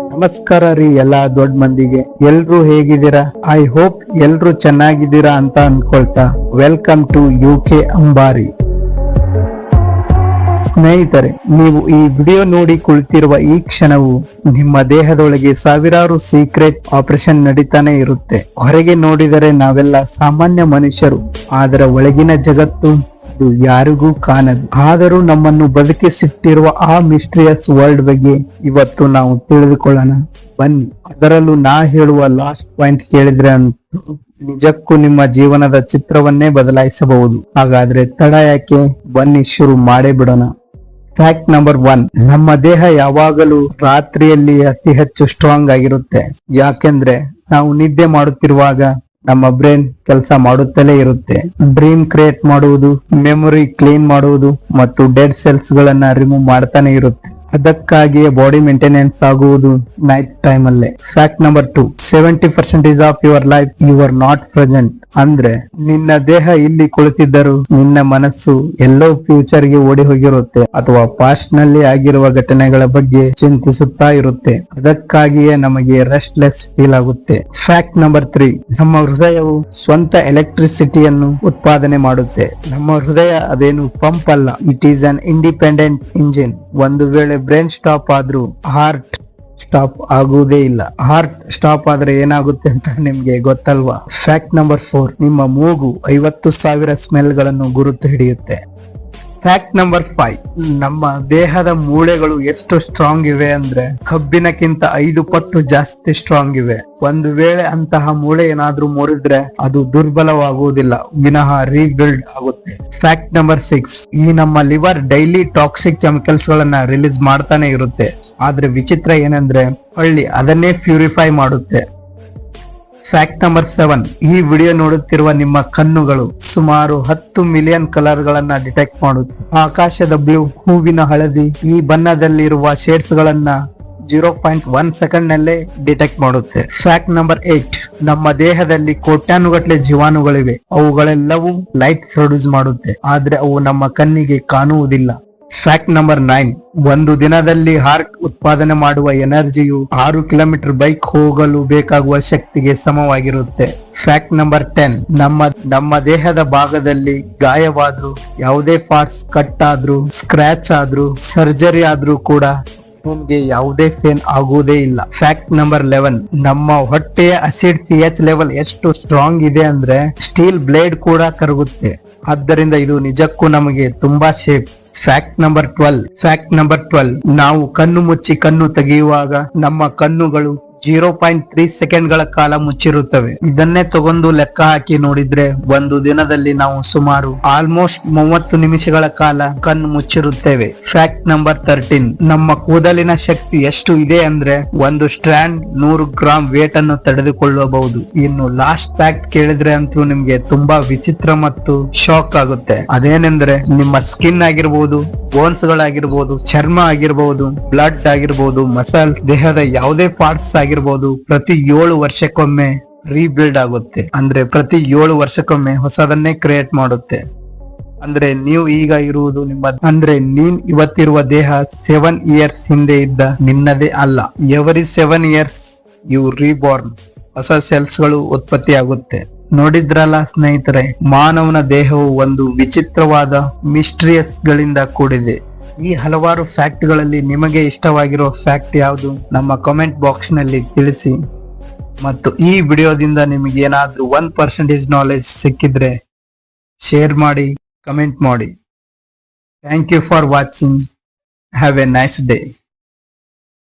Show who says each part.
Speaker 1: ನಮಸ್ಕಾರ ರೀ ಎಲ್ಲಾ ದೊಡ್ಡ ಮಂದಿಗೆ. ಎಲ್ರು ಹೇಗಿದ್ದೀರಾ? ಐ ಹೋಪ್ ಎಲ್ರು ಚೆನ್ನಾಗಿದ್ದೀರಾ ಅಂತ ಅನ್ಕೊಳ್ತಾ. Welcome to U K Ambari ಸ್ನೇಹಿತರೆ, ನೀವು ಈ ವಿಡಿಯೋ ನೋಡಿ ಕುಳಿತಿರುವ ಈ ಕ್ಷಣವು ನಿಮ್ಮ ದೇಹದೊಳಗೆ ಸಾವಿರಾರು ಸೀಕ್ರೆಟ್ ಆಪರೇಷನ್ ನಡೀತಾನೆ ಇರುತ್ತೆ. ಹೊರಗೆ ನೋಡಿದರೆ ನಾವೆಲ್ಲ ಸಾಮಾನ್ಯ ಮನುಷ್ಯರು. ಆದರೆ ಒಳಗಿನ ಜಗತ್ತು ಅದು ಯಾರಿಗೂ ಕಾಣದು. ಆದರೂ ನಮ್ಮನ್ನು ಬದುಕಿಸಿಟ್ಟಿರುವ ಆ ಮಿಸ್ಟ್ರಿಯಸ್ ವರ್ಲ್ಡ್ ಬಗ್ಗೆ ಇವತ್ತು ನಾವು ತಿಳಿದುಕೊಳ್ಳೋಣ. ಬನ್ನಿ, ಅದರಲ್ಲೂ ನಾ ಹೇಳುವ ಲಾಸ್ಟ್ ಪಾಯಿಂಟ್ ಕೇಳಿದ್ರೆ ಅಂತೂ ನಿಜಕ್ಕೂ ನಿಮ್ಮ ಜೀವನದ ಚಿತ್ರವನ್ನೇ ಬದಲಾಯಿಸಬಹುದು. ಹಾಗಾದ್ರೆ ತಡ ಯಾಕೆ? ಬನ್ನಿ, ಶುರು ಮಾಡೇ ಬಿಡೋಣ. ಫ್ಯಾಕ್ಟ್ ನಂಬರ್ ಒನ್ ನಮ್ಮ ದೇಹ ಯಾವಾಗಲೂ ರಾತ್ರಿಯಲ್ಲಿ ಅತಿ ಹೆಚ್ಚು ಸ್ಟ್ರಾಂಗ್ ಆಗಿರುತ್ತೆ. ಯಾಕೆಂದ್ರೆ ನಾವು ನಿದ್ದೆ ಮಾಡುತ್ತಿರುವಾಗ ನಮ್ಮ ಬ್ರೈನ್ ಕೆಲಸ ಮಾಡುತ್ತಲೇ ಇರುತ್ತೆ. ಡ್ರೀಮ್ ಕ್ರಿಯೇಟ್ ಮಾಡುವುದು, ಮೆಮೊರಿ ಕ್ಲೀನ್ ಮಾಡುವುದು ಮತ್ತು ಡೆಡ್ ಸೆಲ್ಸ್ ಗಳನ್ನ ರಿಮೂವ್ ಮಾಡ್ತಾನೆ ಇರುತ್ತೆ. ಅದಕ್ಕಾಗಿಯೇ ಬಾಡಿ ಮೇಂಟೆನೆನ್ಸ್ ಆಗುವುದು ನೈಟ್ ಟೈಮ್ ಅಲ್ಲೇ. Fact number two seventy percentage of your life you are not present ಅಂದ್ರೆ, ನಿನ್ನ ದೇಹ ಇಲ್ಲಿ ಕುಳಿತಿದ್ದರೂ ನಿನ್ನ ಮನಸ್ಸು ಎಲ್ಲೋ ಫ್ಯೂಚರ್ಗೆ ಓಡಿ ಹೋಗಿರುತ್ತೆ ಅಥವಾ ಪಾಸ್ಟ್ನಲ್ಲಿ ಆಗಿರುವ ಘಟನೆಗಳ ಬಗ್ಗೆ ಚಿಂತಿಸುತ್ತಾ ಇರುತ್ತೆ. ಅದಕ್ಕಾಗಿಯೇ ನಮಗೆ ರೆಸ್ಟ್ಲೆಸ್ ಫೀಲ್ ಆಗುತ್ತೆ. ಫ್ಯಾಕ್ಟ್ ನಂಬರ್ ತ್ರೀ ನಮ್ಮ ಹೃದಯವು ಸ್ವಂತ ಎಲೆಕ್ಟ್ರಿಸಿಟಿಯನ್ನು ಉತ್ಪಾದನೆ ಮಾಡುತ್ತೆ. ನಮ್ಮ ಹೃದಯ ಅದೇನು ಪಂಪ್ ಅಲ್ಲ. It is an independent engine ಒಂದು ವೇಳೆ ಬ್ರೈನ್ ಸ್ಟಾಪ್ ಆದ್ರೂ ಹಾರ್ಟ್ ಸ್ಟಾಪ್ ಆಗುವುದೇ ಇಲ್ಲ. ಹಾರ್ಟ್ ಸ್ಟಾಪ್ ಆದ್ರೆ ಏನಾಗುತ್ತೆ ಅಂತ ನಿಮ್ಗೆ ಗೊತ್ತಲ್ವಾ? ಫ್ಯಾಕ್ಟ್ ನಂಬರ್ ಫೋರ್ ನಿಮ್ಮ ಮೂಗು ಐವತ್ತು ಸಾವಿರ ಸ್ಮೆಲ್ಗಳನ್ನು ಗುರುತು ಹಿಡಿಯುತ್ತೆ. ಫ್ಯಾಕ್ಟ್ ನಂಬರ್ ಫೈವ್ ನಮ್ಮ ದೇಹದ ಮೂಳೆಗಳು ಎಷ್ಟು ಸ್ಟ್ರಾಂಗ್ ಇವೆ ಅಂದ್ರೆ ಕಬ್ಬಿನಕ್ಕಿಂತ ಐದು ಪಟ್ಟು ಜಾಸ್ತಿ ಸ್ಟ್ರಾಂಗ್ ಇವೆ. ಒಂದು ವೇಳೆ ಅಂತಹ ಮೂಳೆ ಏನಾದ್ರೂ ಮುರಿದ್ರೆ ಅದು ದುರ್ಬಲವಾಗುವುದಿಲ್ಲ, ವಿನಃ ರೀಬಿಲ್ಡ್ ಆಗುತ್ತೆ. ಫ್ಯಾಕ್ಟ್ ನಂಬರ್ ಸಿಕ್ಸ್ ಈ ನಮ್ಮ ಲಿವರ್ ಡೈಲಿ ಟಾಕ್ಸಿಕ್ ಕೆಮಿಕಲ್ಸ್ ಗಳನ್ನ ರಿಲೀಸ್ ಮಾಡ್ತಾನೆ ಇರುತ್ತೆ. ಆದ್ರೆ ವಿಚಿತ್ರ ಏನಂದ್ರೆ, ಹಳ್ಳಿ ಅದನ್ನೇ ಪ್ಯೂರಿಫೈ ಮಾಡುತ್ತೆ. ಫ್ಯಾಕ್ಟ್ ನಂಬರ್ ಸೆವೆನ್ ಈ ವಿಡಿಯೋ ನೋಡುತ್ತಿರುವ ನಿಮ್ಮ ಕಣ್ಣುಗಳು ಸುಮಾರು ಹತ್ತು ಮಿಲಿಯನ್ ಕಲರ್ ಗಳನ್ನ ಡಿಟೆಕ್ಟ್ ಮಾಡುತ್ತೆ. ಆಕಾಶದ ಬ್ಲೂ ಹೂವಿನ ಹಳದಿ, ಈ ಬಣ್ಣದಲ್ಲಿರುವ ಶೇಡ್ಸ್ ಗಳನ್ನ ಜೀರೋ ಪಾಯಿಂಟ್ ಒನ್ ಸೆಕೆಂಡ್ ನಲ್ಲೇ ಡಿಟೆಕ್ಟ್ ಮಾಡುತ್ತೆ. ಫ್ಯಾಕ್ಟ್ ನಂಬರ್ ಏಟ್ ನಮ್ಮ ದೇಹದಲ್ಲಿ ಕೋಟ್ಯಾನುಗಟ್ಟಲೆ ಜೀವಾಣುಗಳಿವೆ. ಅವುಗಳೆಲ್ಲವೂ ಲೈಟ್ ಪ್ರೊಡ್ಯೂಸ್ ಮಾಡುತ್ತೆ. ಆದ್ರೆ ಅವು ನಮ್ಮ ಕಣ್ಣಿಗೆ ಕಾಣುವುದಿಲ್ಲ. ಫ್ಯಾಕ್ಟ್ ನಂಬರ್ ನೈನ್ ಒಂದು ದಿನದಲ್ಲಿ ಹಾರ್ಟ್ ಉತ್ಪಾದನೆ ಮಾಡುವ ಎನರ್ಜಿಯು ಆರು ಕಿಲೋಮೀಟರ್ ಬೈಕ್ ಹೋಗಲು ಬೇಕಾಗುವ ಶಕ್ತಿಗೆ ಸಮವಾಗಿರುತ್ತೆ. ಫ್ಯಾಕ್ಟ್ ನಂಬರ್ ಟೆನ್ ನಮ್ಮ ನಮ್ಮ ದೇಹದ ಭಾಗದಲ್ಲಿ ಗಾಯವಾದ್ರೂ, ಯಾವುದೇ ಪಾರ್ಟ್ಸ್ ಕಟ್ ಆದ್ರೂ ಸ್ಕ್ರಾಚ್ ಆದ್ರೂ ಸರ್ಜರಿ ಆದ್ರೂ ಕೂಡ ನಿಮ್ಗೆ ಯಾವುದೇ ಫೇನ್ ಆಗುವುದೇ ಇಲ್ಲ. ಫ್ಯಾಕ್ಟ್ ನಂಬರ್ ಲೆವೆನ್ ನಮ್ಮ ಹೊಟ್ಟೆಯ ಅಸಿಡ್ ಪಿ ಎಚ್ ಲೆವೆಲ್ ಎಷ್ಟು ಸ್ಟ್ರಾಂಗ್ ಇದೆ ಅಂದ್ರೆ ಸ್ಟೀಲ್ ಬ್ಲೇಡ್ ಕೂಡ ಕರಗುತ್ತೆ. ಆದ್ದರಿಂದ ಇದು ನಿಜಕ್ಕೂ ನಮಗೆ ತುಂಬಾ safe fact number twelve fact number twelve ನಾವು ಕಣ್ಣು ಮುಚ್ಚಿ ಕಣ್ಣು ತೆಗೆಯುವಾಗ ನಮ್ಮ ಕಣ್ಣುಗಳು ಜೀರೋ ಪಾಯಿಂಟ್ ತ್ರೀ ಸೆಕೆಂಡ್ಗಳ ಕಾಲ ಮುಚ್ಚಿರುತ್ತವೆ. ಇದನ್ನೇ ತಗೊಂಡು ಲೆಕ್ಕ ಹಾಕಿ ನೋಡಿದ್ರೆ ಒಂದು ದಿನದಲ್ಲಿ ನಾವು ಸುಮಾರು ಆಲ್ಮೋಸ್ಟ್ ಮೂವತ್ತು ನಿಮಿಷಗಳ ಕಾಲ ಕಣ್ಣು ಮುಚ್ಚಿರುತ್ತೇವೆ. ಫ್ಯಾಕ್ಟ್ ನಂಬರ್ ತರ್ಟೀನ್ ನಮ್ಮ ಕೂದಲಿನ ಶಕ್ತಿ ಎಷ್ಟು ಇದೆ ಅಂದ್ರೆ ಒಂದು ಸ್ಟ್ರಾಂಡ್ ನೂರು ಗ್ರಾಮ್ ವೇಟ್ ಅನ್ನು ತಡೆದುಕೊಳ್ಳಬಹುದು. ಇನ್ನು ಲಾಸ್ಟ್ ಫ್ಯಾಕ್ಟ್ ಕೇಳಿದ್ರೆ ಅಂತೂ ನಿಮ್ಗೆ ತುಂಬಾ ವಿಚಿತ್ರ ಮತ್ತು ಶಾಕ್ ಆಗುತ್ತೆ. ಅದೇನೆಂದ್ರೆ ನಿಮ್ಮ ಸ್ಕಿನ್ ಆಗಿರ್ಬೋದು ಬೋನ್ಸ್ ಗಳಾಗಿರ್ಬೋದು ಚರ್ಮ ಆಗಿರ್ಬೋದು ಬ್ಲಡ್ ಆಗಿರ್ಬೋದು ಮಸಲ್ ದೇಹದ ಯಾವುದೇ ಪಾರ್ಟ್ಸ್ ಆಗಿರ್ಬೋದು, ಪ್ರತಿ ಏಳು ವರ್ಷಕ್ಕೊಮ್ಮೆ ರೀಬಿಲ್ಡ್ ಆಗುತ್ತೆ. ಅಂದ್ರೆ ಪ್ರತಿ ಏಳು ವರ್ಷಕ್ಕೊಮ್ಮೆ ಹೊಸದನ್ನೇ ಕ್ರಿಯೇಟ್ ಮಾಡುತ್ತೆ. ಅಂದ್ರೆ ನೀವು ಈಗ ಇರುವುದು ನಿಮ್ಮ, ಅಂದ್ರೆ ನೀನ್ ಇವತ್ತಿರುವ ದೇಹ ಸೆವೆನ್ ಇಯರ್ಸ್ ಹಿಂದೆ ಇದ್ದ ನಿನ್ನದೇ ಅಲ್ಲ. Every seven years you reborn ಹೊಸ ಸೆಲ್ಸ್ಗಳು ಉತ್ಪತ್ತಿ ಆಗುತ್ತೆ ನೋಡಿದ್ರಲ್ಲ ಸ್ನೇಹಿತರೆ, ಮಾನವನ ದೇಹವು ಒಂದು ವಿಚಿತ್ರವಾದ ಮಿಸ್ಟ್ರಿಯಸ್ ಗಳಿಂದ ಕೂಡಿದೆ. ಈ ಹಲವಾರು ಫ್ಯಾಕ್ಟ್ಗಳಲ್ಲಿ ನಿಮಗೆ ಇಷ್ಟವಾಗಿರೋ ಫ್ಯಾಕ್ಟ್ ಯಾವುದು ನಮ್ಮ ಕಮೆಂಟ್ ಬಾಕ್ಸ್ನಲ್ಲಿ ತಿಳಿಸಿ. ಮತ್ತು ಈ ವಿಡಿಯೋದಿಂದ ನಿಮಗೆ ಏನಾದ್ರೂ ಒನ್ ಪರ್ಸೆಂಟೇಜ್ ನಾಲೆಜ್ ಸಿಕ್ಕಿದ್ರೆ ಶೇರ್ ಮಾಡಿ ಕಮೆಂಟ್ ಮಾಡಿ. Thank you for watching have a nice day